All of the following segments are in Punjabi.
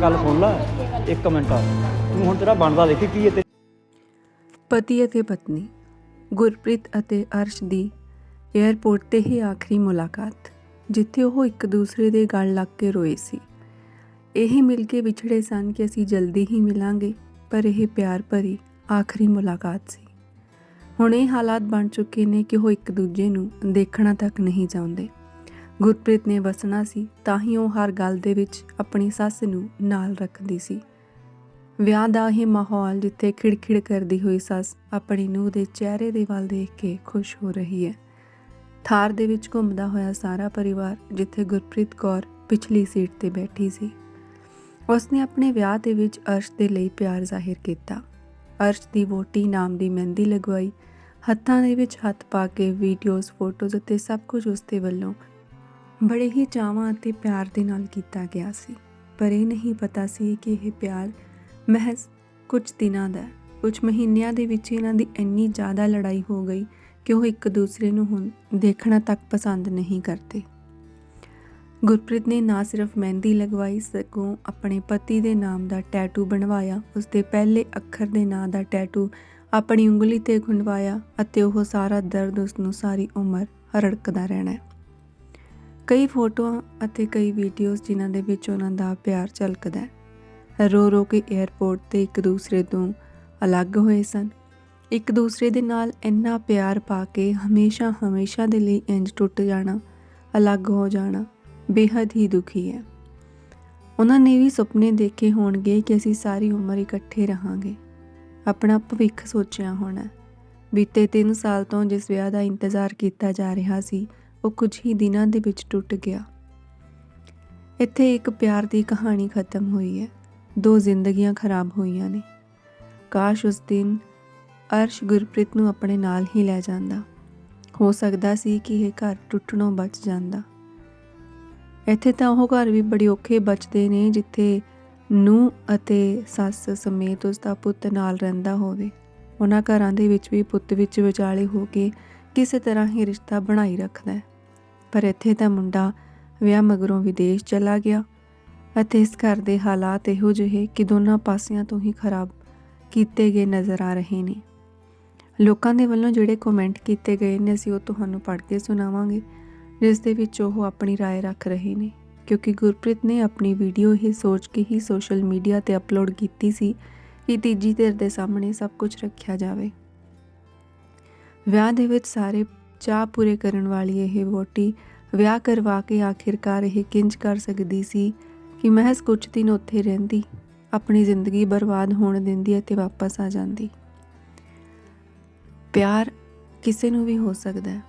ਗੱਲ ਸੁਣ ਲੈ, ਇੱਕ ਮਿੰਟ। ਤੂੰ ਹੁਣ ਤੇਰਾ ਬਣਦਾ ਦੇਖੀ ਕੀ ਹੈ ਤੇ ਪਤੀ ਅਤੇ ਪਤਨੀ, ਗੁਰਪ੍ਰੀਤ ਅਤੇ ਅਰਸ਼ ਦੀ 에ਅਰਪੋਰਟ ਤੇ ਹੀ ਆਖਰੀ ਮੁਲਾਕਾਤ, ਜਿੱਥੇ ਉਹ ਇੱਕ ਦੂਸਰੇ ਦੇ ਗਲ ਲੱਗ ਕੇ ਰੋਏ ਸੀ। ਇਹ ਮਿਲ ਕੇ ਵਿਛੜੇ ਸਨ ਕਿ ਅਸੀਂ ਜਲਦੀ ਹੀ ਮਿਲਾਂਗੇ, ਪਰ ਇਹ ਪਿਆਰ ਭਰੀ ਆਖਰੀ ਮੁਲਾਕਾਤ ਸੀ। ਹੁਣ ਇਹ ਹਾਲਾਤ ਬਣ ਚੁੱਕੇ ਨੇ ਕਿ ਉਹ ਇੱਕ ਦੂਜੇ ਨੂੰ ਦੇਖਣਾ ਤੱਕ ਨਹੀਂ ਚਾਹੁੰਦੇ। ਗੁਰਪ੍ਰੀਤ ਨੇ ਵਸਣਾ ਸੀ, ਤਾਂ ਹੀ ਉਹ ਹਰ ਗੱਲ ਦੇ ਵਿੱਚ ਆਪਣੀ ਸੱਸ ਨੂੰ ਨਾਲ ਰੱਖਦੀ ਸੀ। ਵਿਆਹ ਦਾ ਇਹ ਮਾਹੌਲ ਜਿੱਥੇ ਖਿੜਖਿੜ ਕਰਦੀ ਹੋਈ ਸੱਸ ਆਪਣੀ ਨੂੰਹ ਦੇ ਚਿਹਰੇ ਦੇ ਵੱਲ ਦੇਖ ਕੇ ਖੁਸ਼ ਹੋ ਰਹੀ ਹੈ। ਥਾਰ ਦੇ ਵਿੱਚ ਘੁੰਮਦਾ ਹੋਇਆ ਸਾਰਾ ਪਰਿਵਾਰ ਜਿੱਥੇ ਗੁਰਪ੍ਰੀਤ ਕੌਰ ਪਿਛਲੀ ਸੀਟ ਤੇ ਬੈਠੀ ਸੀ। ਉਸਨੇ ਆਪਣੇ ਵਿਆਹ ਦੇ ਵਿੱਚ ਅਰਸ਼ ਦੇ ਲਈ ਪਿਆਰ ਜ਼ਾਹਿਰ ਕੀਤਾ। ਅਰਸ਼ ਦੀ ਵੋਟੀ ਨਾਮ ਦੀ ਮਹਿੰਦੀ ਲਗਵਾਈ। ਹੱਥਾਂ ਦੇ ਵਿੱਚ ਹੱਥ ਪਾ ਕੇ ਵੀਡੀਓਜ਼, ਫੋਟੋਜ਼ ਅਤੇ ਸਭ ਕੁਝ ਉਸਦੇ ਵੱਲੋਂ ਬੜੇ ਹੀ ਚਾਵਾਂ ਅਤੇ ਪਿਆਰ ਦੇ ਨਾਲ ਕੀਤਾ ਗਿਆ ਸੀ। ਪਰ ਇਹ ਨਹੀਂ ਪਤਾ ਸੀ ਕਿ ਇਹ ਪਿਆਰ ਮਹਿਜ਼ ਕੁਝ ਦਿਨਾਂ ਦਾ ਹੈ। ਕੁਝ ਮਹੀਨਿਆਂ ਦੇ ਵਿੱਚ ਇਹਨਾਂ ਦੀ ਇੰਨੀ ਜ਼ਿਆਦਾ ਲੜਾਈ ਹੋ ਗਈ ਕਿ ਉਹ ਇੱਕ ਦੂਸਰੇ ਨੂੰ ਹੁਣ ਦੇਖਣਾ ਤੱਕ ਪਸੰਦ ਨਹੀਂ ਕਰਦੇ। ਗੁਰਪ੍ਰੀਤ ਨੇ ਨਾ ਸਿਰਫ ਮਹਿੰਦੀ ਲਗਵਾਈ, ਸਗੋਂ ਆਪਣੇ ਪਤੀ ਦੇ ਨਾਮ ਦਾ ਟੈਟੂ ਬਣਵਾਇਆ ਉਸਦੇ ਪਹਿਲੇ ਅੱਖਰ ਦੇ ਨਾਂ ਦਾ ਟੈਟੂ ਆਪਣੀ ਉਂਗਲੀ ਤੇ ਖੁੰਡਵਾਇਆ ਅਤੇ ਉਹ ਸਾਰਾ ਦਰਦ ਉਸ ਨੂੰ ਸਾਰੀ ਉਮਰ ਰੜਕਦਾ ਰਹਿਣਾ ਕਈ ਫੋਟੋਆਂ ਅਤੇ ਕਈ ਵੀਡੀਓਜ਼ ਜਿਨ੍ਹਾਂ ਦੇ ਵਿੱਚ ਉਹਨਾਂ ਦਾ ਪਿਆਰ ਝਲਕਦਾ ਹੈ। ਰੋ ਰੋ ਕੇ 에ਅਰਪੋਰਟ ਤੇ ਇੱਕ ਦੂਸਰੇ ਤੋਂ ਅਲੱਗ ਹੋਏ ਸਨ। ਇੱਕ ਦੂਸਰੇ ਦੇ ਨਾਲ ਇੰਨਾ ਪਿਆਰ ਪਾ ਕੇ ਹਮੇਸ਼ਾ ਹਮੇਸ਼ਾ ਦੇ ਲਈ ਇੰਜ ਟੁੱਟ ਜਾਣਾ, ਅਲੱਗ ਹੋ ਜਾਣਾ ਬੇਹੱਦ ਹੀ ਦੁਖੀ ਹੈ। ਉਹਨਾਂ ਨੇ ਵੀ ਸੁਪਨੇ ਦੇਖੇ ਹੋਣਗੇ ਕਿ ਅਸੀਂ ਸਾਰੀ ਉਮਰ ਇਕੱਠੇ ਰਹਾਂਗੇ। ਆਪਣਾ ਭਵਿੱਖ ਸੋਚਿਆ ਹੋਣਾ ਬੀਤੇ 3 ਸਾਲ ਤੋਂ ਜਿਸ ਵਿਆਹ ਦਾ ਇੰਤਜ਼ਾਰ ਕੀਤਾ ਜਾ ਰਿਹਾ ਸੀ ਉਹ ਕੁਝ ਹੀ ਦਿਨਾਂ ਦੇ ਵਿੱਚ ਟੁੱਟ ਗਿਆ। ਇੱਥੇ ਇੱਕ ਪਿਆਰ ਦੀ ਕਹਾਣੀ ਖਤਮ ਹੋਈ ਹੈ। ਦੋ ਜ਼ਿੰਦਗੀਆਂ ਖਰਾਬ ਹੋਈਆਂ ਨੇ। ਕਾਸ਼ ਉਸ ਦਿਨ ਅਰਸ਼ ਗੁਰਪ੍ਰੀਤ ਨੂੰ ਆਪਣੇ ਨਾਲ ਹੀ ਲੈ ਜਾਂਦਾ। ਹੋ ਸਕਦਾ ਸੀ ਕਿ ਇਹ ਘਰ ਟੁੱਟਣੋਂ ਬਚ ਜਾਂਦਾ। ਇੱਥੇ ਤਾਂ ਉਹ ਘਰ ਵੀ ਬੜੀ ਔਖੇ ਬਚਦੇ ਨੇ, ਜਿੱਥੇ ਨੂੰ ਅਤੇ ਸੱਸ ਸਮੇਤ ਉਸ ਦਾ ਪੁੱਤ ਨਾਲ ਰਹਿੰਦਾ ਹੋਵੇ। ਉਹਨਾਂ ਘਰਾਂ ਦੇ ਵਿੱਚ ਵੀ ਪੁੱਤ ਵਿੱਚ ਵਿਚਾਲੇ ਹੋ ਕੇ ਕਿਸੇ ਤਰ੍ਹਾਂ ਹੀ ਰਿਸ਼ਤਾ ਬਣਾਈ ਰੱਖਦਾ ਹੈ। ਪਰ ਇੱਥੇ ਤਾਂ ਮੁੰਡਾ ਵਿਆਹ ਮਗਰੋਂ ਵਿਦੇਸ਼ ਚਲਾ ਗਿਆ ਅਤੇ ਇਸ ਘਰ ਦੇ ਹਾਲਾਤ ਇਹੋ ਜਿਹੇ ਕਿ ਦੋਨਾਂ ਪਾਸਿਆਂ ਤੋਂ ਹੀ ਖਰਾਬ ਕੀਤੇ ਗਏ ਨਜ਼ਰ ਆ ਰਹੇ ਨੇ ਲੋਕਾਂ ਦੇ ਵੱਲੋਂ ਜਿਹੜੇ ਕਮੈਂਟ ਕੀਤੇ ਗਏ ਨੇ ਅਸੀਂ ਉਹ ਤੁਹਾਨੂੰ ਪੜ੍ਹ ਕੇ ਸੁਣਾਵਾਂਗੇ ਜਿਸ ਦੇ ਵਿੱਚ ਉਹ ਆਪਣੀ رائے ਰੱਖ ਰਹੇ ਨੇ ਕਿਉਂਕਿ ਗੁਰਪ੍ਰੀਤ ਨੇ ਆਪਣੀ ਵੀਡੀਓ ਇਹ ਸੋਚ ਕੇ ਹੀ ਸੋਸ਼ਲ ਮੀਡੀਆ ਤੇ ਅਪਲੋਡ ਕੀਤੀ ਸੀ ਕਿ ਤੀਜੀ ਧਿਰ ਦੇ ਸਾਹਮਣੇ ਸਭ ਕੁਝ ਰੱਖਿਆ ਜਾਵੇ ਵਿਆਹ ਦੇ ਵਿੱਚ ਸਾਰੇ ਚਾਹ ਪੂਰੇ ਕਰਨ ਵਾਲੀ ਇਹ ਵੋਟੀ ਵਿਆਹ ਕਰਵਾ ਕੇ ਆਖਿਰਕਾਰ ਇਹ ਕਿੰਜ ਕਰ ਸਕਦੀ ਸੀ ਕਿ ਮਹਿਜ਼ ਕੁਝ ਦਿਨ ਉੱਥੇ ਰਹਿੰਦੀ, ਆਪਣੀ ਜ਼ਿੰਦਗੀ ਬਰਬਾਦ ਹੋਣ ਦਿੰਦੀ ਅਤੇ ਵਾਪਸ ਆ ਜਾਂਦੀ ਪਿਆਰ ਕਿਸੇ ਨੂੰ ਵੀ ਹੋ ਸਕਦਾ ਹੈ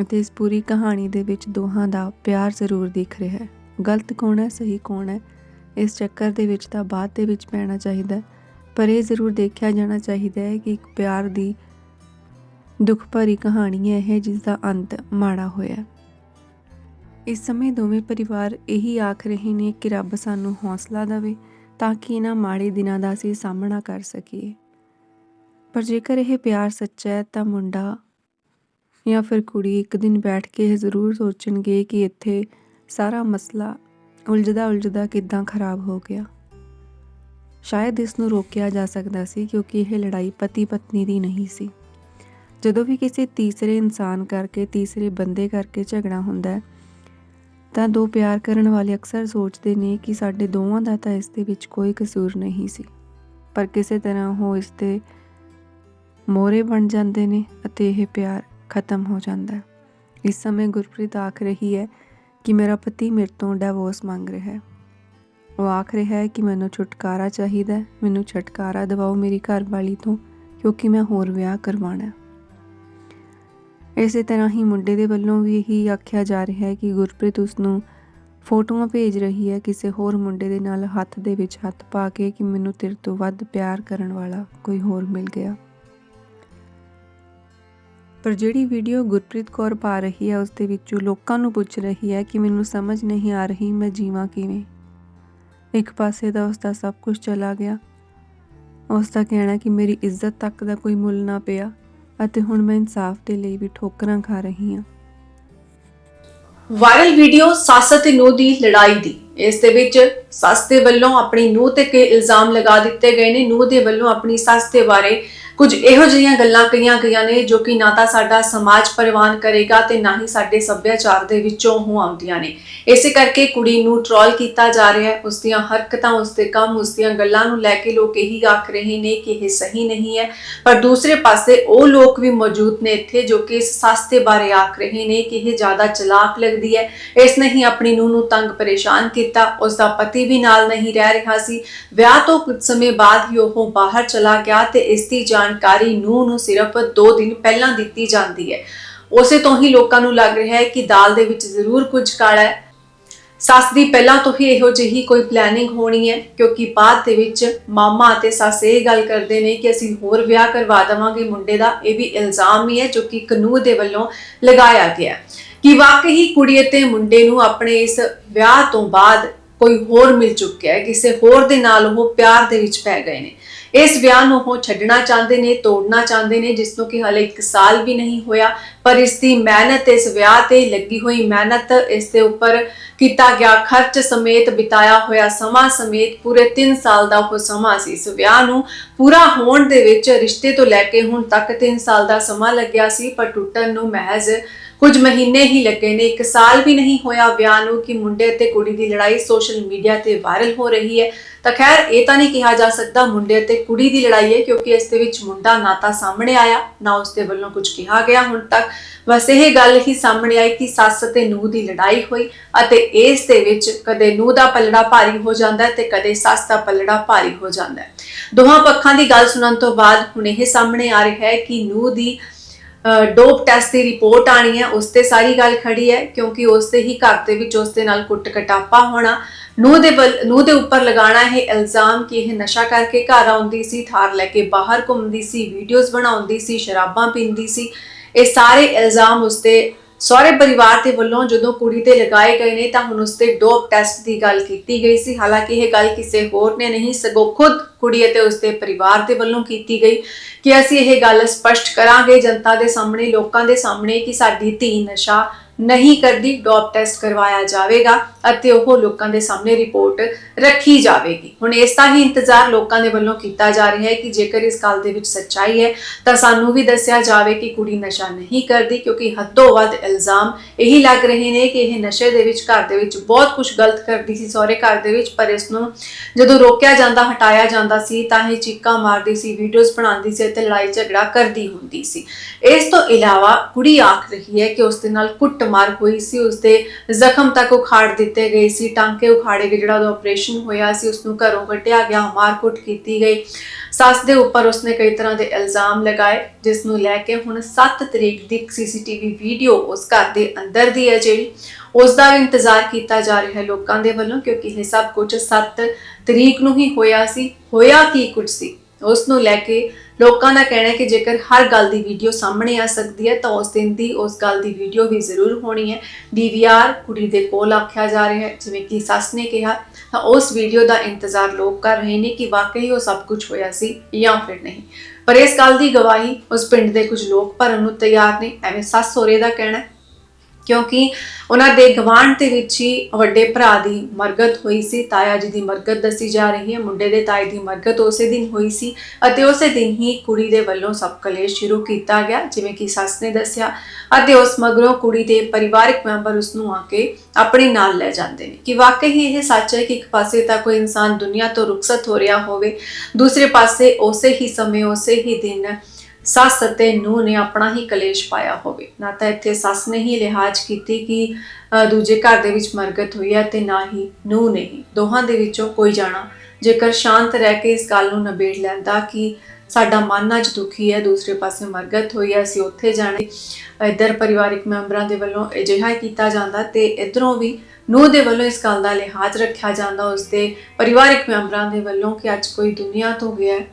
ਅਤੇ ਇਸ ਪੂਰੀ ਕਹਾਣੀ ਦੇ ਵਿੱਚ ਦੋਹਾਂ ਦਾ ਪਿਆਰ ਜ਼ਰੂਰ ਦਿਖ ਰਿਹਾ ਹੈ ਗਲਤ ਕੌਣ ਹੈ, ਸਹੀ ਕੌਣ ਹੈ, ਇਸ ਚੱਕਰ ਦੇ ਵਿੱਚ ਤਾਂ ਬਾਅਦ ਦੇ ਵਿੱਚ ਪੈਣਾ ਚਾਹੀਦਾ ਹੈ। ਪਰ ਇਹ ਜ਼ਰੂਰ ਦੇਖਿਆ ਜਾਣਾ ਚਾਹੀਦਾ ਹੈ ਕਿ ਇੱਕ ਪਿਆਰ ਦੀ ਦੁੱਖ ਭਰੀ ਕਹਾਣੀ ਹੈ ਇਹ ਜਿਸ ਦਾ ਅੰਤ ਮਾੜਾ ਹੋਇਆ ਇਸ ਸਮੇਂ ਦੋਵੇਂ ਪਰਿਵਾਰ ਇਹੀ ਆਖ ਰਹੇ ਨੇ ਕਿ ਰੱਬ ਸਾਨੂੰ ਹੌਸਲਾ ਦੇਵੇ ਤਾਂ ਕਿ ਇਹਨਾਂ ਮਾੜੇ ਦਿਨਾਂ ਦਾ ਅਸੀਂ ਸਾਹਮਣਾ ਕਰ ਸਕੀਏ। ਪਰ ਜੇਕਰ ਇਹ ਪਿਆਰ ਸੱਚਾ ਹੈ ਤਾਂ ਮੁੰਡਾ ਜਾਂ ਫਿਰ ਕੁੜੀ ਇੱਕ ਦਿਨ ਬੈਠ ਕੇ ਇਹ ਜ਼ਰੂਰ ਸੋਚਣਗੇ ਕਿ ਇੱਥੇ ਸਾਰਾ ਮਸਲਾ ਉਲਝਦਾ ਉਲਝਦਾ ਕਿਦਾਂ ਖਰਾਬ ਹੋ ਗਿਆ। ਸ਼ਾਇਦ ਇਸ ਨੂੰ ਰੋਕਿਆ ਜਾ ਸਕਦਾ ਸੀ ਕਿਉਂਕਿ ਇਹ ਲੜਾਈ ਪਤੀ ਪਤਨੀ ਦੀ ਨਹੀਂ ਸੀ। ਜਦੋਂ ਵੀ ਕਿਸੇ ਤੀਸਰੇ ਇਨਸਾਨ ਕਰਕੇ, ਤੀਸਰੇ ਬੰਦੇ ਕਰਕੇ ਝਗੜਾ ਹੁੰਦਾ ਹੈ, ਤਾਂ ਦੋ ਪਿਆਰ ਕਰਨ ਵਾਲੇ ਅਕਸਰ ਸੋਚਦੇ ਨੇ ਕਿ ਸਾਡੇ ਦੋਵਾਂ ਦਾ ਤਾਂ ਇਸ ਦੇ ਵਿੱਚ ਕੋਈ ਕਸੂਰ ਨਹੀਂ ਸੀ। ਪਰ ਕਿਸੇ ਤਰ੍ਹਾਂ ਉਹ ਇਸ ਤੇ ਮੋਰੇ ਬਣ ਜਾਂਦੇ ਨੇ ਅਤੇ ਇਹ ਪਿਆਰ ਖਤਮ ਹੋ ਜਾਂਦਾ ਹੈ। ਇਸ ਸਮੇਂ ਗੁਰਪ੍ਰੀਤ ਆਖ ਰਹੀ ਹੈ ਕਿ ਮੇਰਾ ਪਤੀ ਮੇਰੇ ਤੋਂ ਡਿਵੋਰਸ ਮੰਗ ਰਿਹਾ ਹੈ। ਉਹ ਆਖ ਰਿਹਾ ਹੈ ਕਿ ਮੈਨੂੰ ਛੁਟਕਾਰਾ ਚਾਹੀਦਾ ਮੈਨੂੰ ਛੁਟਕਾਰਾ ਦਿਵਾਓ ਮੇਰੀ ਘਰਵਾਲੀ ਤੋਂ, ਕਿਉਂਕਿ ਮੈਂ ਹੋਰ ਵਿਆਹ ਕਰਵਾਉਣਾ ਇਸੇ ਤਰ੍ਹਾਂ ਹੀ ਮੁੰਡੇ ਦੇ ਵੱਲੋਂ ਵੀ ਇਹੀ ਆਖਿਆ ਜਾ ਰਿਹਾ ਹੈ ਕਿ ਗੁਰਪ੍ਰੀਤ ਉਸ ਨੂੰ ਫੋਟੋਆਂ ਭੇਜ ਰਹੀ ਹੈ ਕਿਸੇ ਹੋਰ ਮੁੰਡੇ ਦੇ ਨਾਲ ਹੱਥ ਦੇ ਵਿੱਚ ਹੱਥ ਪਾ ਕੇ ਕਿ ਮੈਨੂੰ ਤੇਰੇ ਤੋਂ ਵੱਧ ਪਿਆਰ ਕਰਨ ਵਾਲਾ ਕੋਈ ਹੋਰ ਮਿਲ ਗਿਆ। ਪਰ ਜਿਹੜੀ ਵੀਡੀਓ ਗੁਰਪ੍ਰੀਤ ਕੌਰ ਪਾ ਰਹੀ ਹੈ, ਉਸ ਦੇ ਵਿੱਚੋਂ ਲੋਕਾਂ ਨੂੰ ਪੁੱਛ ਰਹੀ ਹੈ ਕਿ ਮੈਨੂੰ ਸਮਝ ਨਹੀਂ ਆ ਰਹੀ ਮੈਂ ਜੀਵਾਂ ਕਿਵੇਂ। ਇੱਕ ਪਾਸੇ ਦਾ ਉਸ ਦਾ ਸਭ ਕੁਝ ਚਲਾ ਗਿਆ। ਉਸ ਦਾ ਕਹਿਣਾ ਕਿ ਮੇਰੀ ਇੱਜ਼ਤ ਤੱਕ ਦਾ ਕੋਈ ਮੁੱਲ ਨਾ ਪਿਆ। ਅਤੇ ਹੁਣ ਮੈਂ ਇਨਸਾਫ ਦੇ ਲਈ ਵੀ ਠੋਕਰਾਂ ਖਾ ਰਹੀ ਹਾਂ। ਵਾਇਰਲ ਵੀਡੀਓ ਸੱਸ ਅਤੇ ਨੂੰਹ ਦੀ ਲੜਾਈ ਦੀ। ਇਸ ਦੇ ਵਿੱਚ ਸੱਸ ਦੇ ਵੱਲੋਂ ਆਪਣੀ ਨੂੰਹ ਤੇ ਕਈ ਇਲਜ਼ਾਮ ਲਗਾ ਦਿੱਤੇ ਗਏ ਨੇ। ਨੂੰਹ ਦੇ ਵੱਲੋਂ ਆਪਣੀ ਸੱਸ ਦੇ ਬਾਰੇ ਕੁਝ ਇਹੋ ਜਿਹੀਆਂ ਗੱਲਾਂ ਕਹੀਆਂ ਗਈਆਂ ਨੇ ਜੋ ਕਿ ਨਾ ਤਾਂ ਸਾਡਾ ਸਮਾਜ ਪ੍ਰਵਾਨ ਕਰੇਗਾ ਤੇ ਨਾ ਹੀ ਸਾਡੇ ਸੱਭਿਆਚਾਰ ਦੇ ਵਿੱਚੋਂ ਉਹ ਆਉਂਦੀਆਂ ਨੇ। ਇਸੇ ਕਰਕੇ ਕੁੜੀ ਨੂੰ ਟ੍ਰੋਲ ਕੀਤਾ ਜਾ ਰਿਹਾ ਹੈ। ਉਸ ਦੀਆਂ ਹਰਕਤਾਂ ਉਸ ਦੇ ਕੰਮ ਉਸ ਦੀਆਂ ਗੱਲਾਂ ਨੂੰ ਲੈ ਕੇ ਲੋਕ ਇਹੀ ਆਖ ਰਹੇ ਨੇ ਕਿ ਇਹ ਸਹੀ ਨਹੀਂ ਹੈ। ਪਰ ਦੂਸਰੇ ਪਾਸੇ ਉਹ ਲੋਕ ਵੀ ਮੌਜੂਦ ਨੇ ਇੱਥੇ ਜੋ ਕਿ ਇਸ ਸੱਸ ਦੇ ਬਾਰੇ ਆਖ ਰਹੇ ਨੇ ਕਿ ਇਹ ਜ਼ਿਆਦਾ ਚਲਾਕ ਲੱਗਦੀ ਹੈ। ਇਸ ਨੇ ਹੀ ਆਪਣੀ ਨੂੰਹ ਨੂੰ ਤੰਗ ਪਰੇਸ਼ਾਨ ਕੀਤਾ। ਉਸ ਦਾ ਪਤੀ ਵੀ ਨਾਲ ਨਹੀਂ ਰਹਿ ਰਿਹਾ ਸੀ। ਵਿਆਹ ਤੋਂ ਕੁਝ ਸਮੇਂ ਬਾਅਦ ਹੀ ਉਹ ਬਾਹਰ ਚਲਾ ਗਿਆ ਤੇ ਇਸ ਦੀ ਜਾਨ ਜਾਣਕਾਰੀ ਨੂੰਹ ਨੂੰ ਸਿਰਫ 2 ਦਿਨ ਪਹਿਲਾਂ ਦਿੱਤੀ ਜਾਂਦੀ ਹੈ। ਉਸੇ ਤੋਂ ਹੀ ਲੋਕਾਂ ਨੂੰ ਲੱਗ ਰਿਹਾ ਹੈ ਕਿ ਦਾਲ ਦੇ ਵਿੱਚ ਜ਼ਰੂਰ ਕੁਝ ਕਾਲਾ ਹੈ। ਸੱਸ ਦੀ ਪਹਿਲਾਂ ਤੋਂ ਹੀ ਇਹੋ ਜਿਹੀ ਕੋਈ ਪਲੈਨਿੰਗ ਹੋਣੀ ਹੈ, ਕਿਉਂਕਿ ਬਾਅਦ ਦੇ ਵਿੱਚ ਮਾਮਾ ਅਤੇ ਸੱਸ ਇਹ ਗੱਲ ਕਰਦੇ ਨੇ ਕਿ ਅਸੀਂ ਹੋਰ ਵਿਆਹ ਕਰਵਾ ਦੇਵਾਂਗੇ। ਮੁੰਡੇ ਦਾ ਇਹ ਵੀ ਇਲਜ਼ਾਮ ਹੀ ਹੈ, ਜੋ ਕਿ ਕਾਨੂੰਨ ਦੇ ਵੱਲੋਂ ਲਗਾਇਆ ਗਿਆ ਕਿ ਵਾਕਈ ਕੁੜੀ ਅਤੇ ਮੁੰਡੇ ਨੂੰ ਆਪਣੇ ਇਸ ਵਿਆਹ ਤੋਂ ਬਾਅਦ ਕੋਈ ਹੋਰ ਮਿਲ ਚੁੱਕਿਆ ਹੈ, ਕਿਸੇ ਹੋਰ ਦੇ ਨਾਲ ਉਹ ਪਿਆਰ ਦੇ ਵਿੱਚ ਪੈ ਗਏ ਨੇ। ਇਸ ਵਿਆਹ ਨੂੰ ਉਹ ਛੱਡਣਾ ਚਾਹੁੰਦੇ ਨੇ, ਤੋੜਨਾ ਚਾਹੁੰਦੇ ਨੇ, ਜਿਸ ਨੂੰ ਕਿ ਹਲੇ 1 ਸਾਲ ਵੀ ਨਹੀਂ ਹੋਇਆ, ਪਰ ਇਸ ਦੀ ਮਿਹਨਤ ਇਸ ਵਿਆਹ ਤੇ ਲੱਗੀ ਹੋਈ ਮਿਹਨਤ ਇਸ ਦੇ ਉੱਪਰ ਕੀਤਾ ਗਿਆ ਖਰਚ ਸਮੇਤ ਬਿਤਾਇਆ ਹੋਇਆ ਸਮਾਂ ਸਮੇਤ ਪੂਰੇ 3 ਸਾਲ ਦਾ ਉਹ ਸਮਾਂ ਸੀ। ਇਸ ਵਿਆਹ ਨੂੰ ਪੂਰਾ ਹੋਣ ਦੇ ਵਿੱਚ ਰਿਸ਼ਤੇ ਤੋਂ ਲੈ ਕੇ ਹੁਣ ਤੱਕ 3 ਸਾਲ ਦਾ ਸਮਾਂ ਲੱਗਿਆ ਸੀ, ਪਰ ਟੁੱਟਣ ਨੂੰ ਮਹਿਜ਼ ਕੁਝ ਮਹੀਨੇ ਹੀ ਲੱਗੇ ਨੇ। ਇੱਕ ਸਾਲ ਵੀ ਨਹੀਂ ਹੋਇਆ ਵਿਆਹ ਨੂੰ ਕਿ ਮੁੰਡੇ ਤੇ ਕੁੜੀ ਦੀ ਲੜਾਈ ਸੋਸ਼ਲ ਮੀਡੀਆ ਤੇ ਵਾਇਰਲ ਹੋ ਰਹੀ ਹੈ। ਤਾਂ ਖੈਰ, ਇਹ ਤਾਂ ਨਹੀਂ ਕਿਹਾ ਜਾ ਸਕਦਾ ਮੁੰਡੇ ਤੇ ਕੁੜੀ ਦੀ ਲੜਾਈ ਹੈ ਕਿਉਂਕਿ ਇਸ ਦੇ ਵਿੱਚ ਮੁੰਡਾ ਨਾ ਤਾਂ ਸਾਹਮਣੇ ਆਇਆ, ਨਾ ਉਸ ਦੇ ਵੱਲੋਂ ਕੁਝ ਕਿਹਾ ਗਿਆ ਹੁਣ ਤੱਕ। ਬਸ ਇਹ ਗੱਲ ਹੀ ਸਾਹਮਣੇ ਆਈ ਕਿ ਸੱਸ ਤੇ ਨੂੰਹ ਦੀ ਲੜਾਈ ਹੋਈ ਅਤੇ ਇਸ ਦੇ ਵਿੱਚ ਕਦੇ ਨੂੰਹ ਦਾ ਪਲੜਾ ਭਾਰੀ ਹੋ ਜਾਂਦਾ ਹੈ ਤੇ ਕਦੇ ਸੱਸ ਦਾ ਪਲੜਾ ਭਾਰੀ ਹੋ ਜਾਂਦਾ ਹੈ। ਦੋਹਾਂ ਪੱਖਾਂ ਦੀ ਗੱਲ ਸੁਣਨ ਤੋਂ ਬਾਅਦ ਹੁਣ ਇਹ ਸਾਹਮਣੇ ਆ ਰਿਹਾ ਹੈ ਕਿ ਨੂੰਹ ਦੀ ਡੋਪ ਟੈਸਟ ਦੀ ਰਿਪੋਰਟ ਆਣੀ ਹੈ, ਉਸ ਤੇ ਸਾਰੀ ਗੱਲ ਖੜੀ ਹੈ, ਕਿਉਂਕਿ ਉਸ ਦੇ ਹੀ ਘਰ ਦੇ ਵਿੱਚ ਉਸ ਦੇ ਨਾਲ ਕੁੱਟ ਕਟਾਪਾ ਹੋਣਾ, ਨੂੰਹ ਦੇ ਵੱਲ- ਨੂੰਹ ਦੇ ਉੱਪਰ ਲਗਾਉਣਾ, ਇਹ ਇਲਜ਼ਾਮ ਕਿ ਇਹ ਨਸ਼ਾ ਕਰਕੇ ਘਰ ਆਉਂਦੀ ਸੀ, ਥਾਰ ਲੈ ਕੇ ਬਾਹਰ ਘੁੰਮਦੀ ਸੀ ਵੀਡੀਓਜ਼ ਬਣਾਉਂਦੀ ਸੀ, ਸ਼ਰਾਬਾਂ ਪੀਂਦੀ ਸੀ, ਇਹ ਸਾਰੇ ਇਲਜ਼ਾਮ ਉਸ ਤੇ ਸਹੁਰੇ ਪਰਿਵਾਰ ਦੇ ਵੱਲੋਂ ਜਦੋਂ ਕੁੜੀ ਤੇ ਲਗਾਏ ਗਏ ਨੇ ਤਾਂ ਹੁਣ ਉਸਦੇ ਡੋਪ ਟੈਸਟ ਦੀ ਗੱਲ ਕੀਤੀ ਗਈ ਸੀ। ਹਾਲਾਂਕਿ ਇਹ ਗੱਲ ਕਿਸੇ ਹੋਰ ਨੇ ਨਹੀਂ, ਸਗੋਂ ਖੁਦ ਕੁੜੀ ਅਤੇ ਉਸਦੇ ਪਰਿਵਾਰ ਦੇ ਵੱਲੋਂ ਕੀਤੀ ਗਈ ਕਿ ਅਸੀਂ ਇਹ ਗੱਲ ਸਪਸ਼ਟ ਕਰਾਂਗੇ ਜਨਤਾ ਦੇ ਸਾਹਮਣੇ, ਲੋਕਾਂ ਦੇ ਸਾਹਮਣੇ ਕਿ ਸਾਡੀ ਧੀ ਨਸ਼ਾ ਨਹੀਂ ਕਰਦੀ ਡੋਪ ਟੈਸਟ ਕਰਵਾਇਆ ਜਾਵੇਗਾ ਅਤੇ ਉਹ ਲੋਕਾਂ ਦੇ ਸਾਹਮਣੇ ਰਿਪੋਰਟ ਰੱਖੀ ਜਾਵੇਗੀ। ਹੁਣ ਇਸ ਦਾ ਹੀ ਇੰਤਜ਼ਾਰ ਲੋਕਾਂ ਦੇ ਵੱਲੋਂ ਕੀਤਾ ਜਾ ਰਿਹਾ ਹੈ ਕਿ ਜੇਕਰ ਇਸ ਗੱਲ ਦੇ ਵਿੱਚ ਸੱਚਾਈ ਹੈ, ਤਾਂ ਸਾਨੂੰ ਵੀ ਦੱਸਿਆ ਜਾਵੇ ਕਿ ਕੁੜੀ ਨਸ਼ਾ ਨਹੀਂ ਕਰਦੀ, ਕਿਉਂਕਿ ਹੱਦੋਂ ਵੱਧ ਇਲਜ਼ਾਮ ਇਹੀ ਲੱਗ ਰਹੇ ਨੇ ਕਿ ਇਹ ਨਸ਼ੇ ਦੇ ਵਿੱਚ, ਘਰ ਦੇ ਵਿੱਚ ਬਹੁਤ ਕੁਝ ਗਲਤ ਕਰਦੀ ਸੀ, ਸਹੁਰੇ ਘਰ ਦੇ ਵਿੱਚ, ਪਰ ਇਸ ਨੂੰ ਜਦੋਂ ਰੋਕਿਆ ਜਾਂਦਾ, ਹਟਾਇਆ ਜਾਂਦਾ ਸੀ, ਤਾਂ ਇਹ ਚੀਕਾਂ ਮਾਰਦੀ ਸੀ ਵੀਡੀਓਜ਼ ਬਣਾਉਂਦੀ ਸੀ ਅਤੇ ਲੜਾਈ ਝਗੜਾ ਕਰਦੀ ਹੁੰਦੀ ਸੀ। ਇਸ ਤੋਂ ਇਲਾਵਾ ਕੁੜੀ ਆਖ ਰਹੀ ਹੈ ਕਿ ਉਸ ਦੇ ਨਾਲ ਕੁੱਟਮਾਰ ਹੋਈ ਸੀ ਉਸ ਦੇ ਜ਼ਖਮ ਤੱਕ ਉਖਾੜ ਦਿੱਤੇ ਗਏ ਸੀ, ਟਾਂਕੇ ਉਖਾੜੇ ਗਏ, ਜਿਹੜਾ ਉਹਦਾ ਆਪਰੇਸ਼ਨ ਹੋਇਆ ਸੀ ਉਸ ਨੂੰ ਘਰੋਂ ਕੱਢਿਆ ਗਿਆ ਮਾਰਕੁੱਟ ਕੀਤੀ ਗਈ। ਸੱਸ ਦੇ ਉੱਪਰ ਉਸਨੇ ਕਈ ਤਰ੍ਹਾਂ ਦੇ ਇਲਜ਼ਾਮ ਲਗਾਏ ਜਿਸ ਨੂੰ ਲੈ ਕੇ ਹੁਣ 7 ਤਰੀਕ ਦੀ ਸੀਸੀਟੀਵੀ ਵੀਡੀਓ ਉਸ ਘਰ ਦੇ ਅੰਦਰ ਦੀ ਹੈ ਜਿਹੜੀ। ਉਸ ਦਾ ਇੰਤਜ਼ਾਰ ਕੀਤਾ ਜਾ ਰਿਹਾ ਹੈ ਲੋਕਾਂ ਦੇ ਵੱਲੋਂ, ਕਿਉਂਕਿ ਇਹ ਸਭ ਕੁਝ 7 ਤਰੀਕ ਨੂੰ ਹੀ ਹੋਇਆ ਸੀ। ਹੋਇਆ ਕੀ ਕੁਝ ਸੀ? ਉਸ ਨੂੰ ਲੈ ਕੇ ਲੋਕਾਂ ਦਾ ਕਹਿਣਾ ਹੈ ਕਿ ਜੇਕਰ ਹਰ ਗੱਲ ਦੀ ਵੀਡੀਓ ਸਾਹਮਣੇ ਆ ਸਕਦੀ ਹੈ, ਤਾਂ ਉਸ ਦਿਨ ਦੀ ਉਸ ਗੱਲ ਦੀ ਵੀਡੀਓ ਵੀ ਜ਼ਰੂਰ ਹੋਣੀ ਹੈ। ਡੀਵੀਆਰ ਕੁੜੀ ਦੇ ਕੋਲ ਆਖਿਆ ਜਾ ਰਿਹਾ ਹੈ, ਜਿਵੇਂ ਕਿ ਸੱਸ ਨੇ ਕਿਹਾ, ਤਾਂ ਉਸ ਵੀਡੀਓ ਦਾ ਇੰਤਜ਼ਾਰ ਲੋਕ ਕਰ ਰਹੇ ਨੇ ਕਿ ਵਾਕਈ ਉਹ ਸਭ ਕੁਝ ਹੋਇਆ ਸੀ ਜਾਂ ਫਿਰ ਨਹੀਂ। ਪਰ ਇਸ ਗੱਲ ਦੀ ਗਵਾਹੀ ਉਸ ਪਿੰਡ ਦੇ ਕੁਝ ਲੋਕ ਭਰਨ ਨੂੰ ਤਿਆਰ ਨੇ, ਐਵੇਂ ਸੱਸ ਸੋਰੇ ਦਾ ਕਹਿਣਾ ਹੈ। ਕਿਉਂਕਿ ਉਹਨਾਂ ਦੇ ਗਵਾਂਢ ਦੇ ਵਿੱਚ ਹੀ ਵੱਡੇ ਭਰਾ ਦੀ ਮਰਗਤ ਹੋਈ ਸੀ, ਤਾਇਆ ਜੀ ਦੀ ਮਰਗਤ ਦੱਸੀ ਜਾ ਰਹੀ ਹੈ, ਮੁੰਡੇ ਦੇ ਤਾਏ ਦੀ ਮਰਗਤ ਉਸੇ ਦਿਨ ਹੋਈ ਸੀ ਅਤੇ ਉਸੇ ਦਿਨ ਹੀ ਕੁੜੀ ਦੇ ਵੱਲੋਂ ਸਭ ਕਲੇਸ਼ ਸ਼ੁਰੂ ਕੀਤਾ ਗਿਆ, ਜਿਵੇਂ ਕਿ ਸੱਸ ਨੇ ਦੱਸਿਆ ਅਤੇ ਉਸ ਮਗਰੋਂ ਕੁੜੀ ਦੇ ਪਰਿਵਾਰਕ ਮੈਂਬਰ ਉਸ ਨੂੰ ਆ ਕੇ ਆਪਣੇ ਨਾਲ ਲੈ ਜਾਂਦੇ ਨੇ। ਕਿ ਵਾਕਈ ਹੀ ਇਹ ਸੱਚ ਹੈ ਕਿ ਇੱਕ ਪਾਸੇ ਤਾਂ ਕੋਈ ਇਨਸਾਨ ਦੁਨੀਆ ਤੋਂ ਰੁਖਸਤ ਹੋ ਰਿਹਾ ਹੋਵੇ, ਦੂਸਰੇ ਪਾਸੇ ਉਸੇ ਹੀ ਸਮੇਂ, ਉਸੇ ਹੀ ਦਿਨ ਸੱਸ ਅਤੇ ਨੂੰਹ ਨੇ ਆਪਣਾ ਹੀ ਕਲੇਸ਼ ਪਾਇਆ ਹੋਵੇ। ਨਾ ਤਾਂ ਇੱਥੇ ਸੱਸ ਨੇ ਹੀ ਲਿਹਾਜ਼ ਕੀਤੀ ਕਿ ਦੂਜੇ ਘਰ ਦੇ ਵਿੱਚ ਮਰਗਤ ਹੋਈ ਹੈ ਤੇ ਨਾ ਹੀ ਨੂੰਹ ਨੇ ਹੀ। ਦੋਹਾਂ ਦੇ ਵਿੱਚੋਂ ਕੋਈ ਜਾਣਾ। ਜੇਕਰ ਸ਼ਾਂਤ ਰਹਿ ਕੇ ਇਸ ਗੱਲ ਨੂੰ ਨਬੇੜ ਲੈਂਦਾ ਕਿ ਸਾਡਾ ਮਨ ਅੱਜ ਦੁਖੀ ਹੈ, ਦੂਸਰੇ ਪਾਸੇ ਮਰਗਤ ਹੋਈ ਹੈ, ਅਸੀਂ ਉੱਥੇ ਜਾਣੇ। ਇੱਧਰ ਪਰਿਵਾਰਿਕ ਮੈਂਬਰਾਂ ਦੇ ਵੱਲੋਂ ਅਜਿਹਾ ਕੀਤਾ ਜਾਂਦਾ ਤੇ ਇਧਰੋਂ ਵੀ ਨੂੰਹ ਦੇ ਵੱਲੋਂ ਇਸ ਗੱਲ ਦਾ ਲਿਹਾਜ਼ ਰੱਖਿਆ ਜਾਂਦਾ। ਉਸ ਦੇ ਪਰਿਵਾਰਿਕ ਮੈਂਬਰਾਂ ਦੇ ਵੱਲੋਂ ਕਿ ਅੱਜ ਕੋਈ ਦੁਨੀਆ ਤੋਂ ਗਿਆ ਹੈ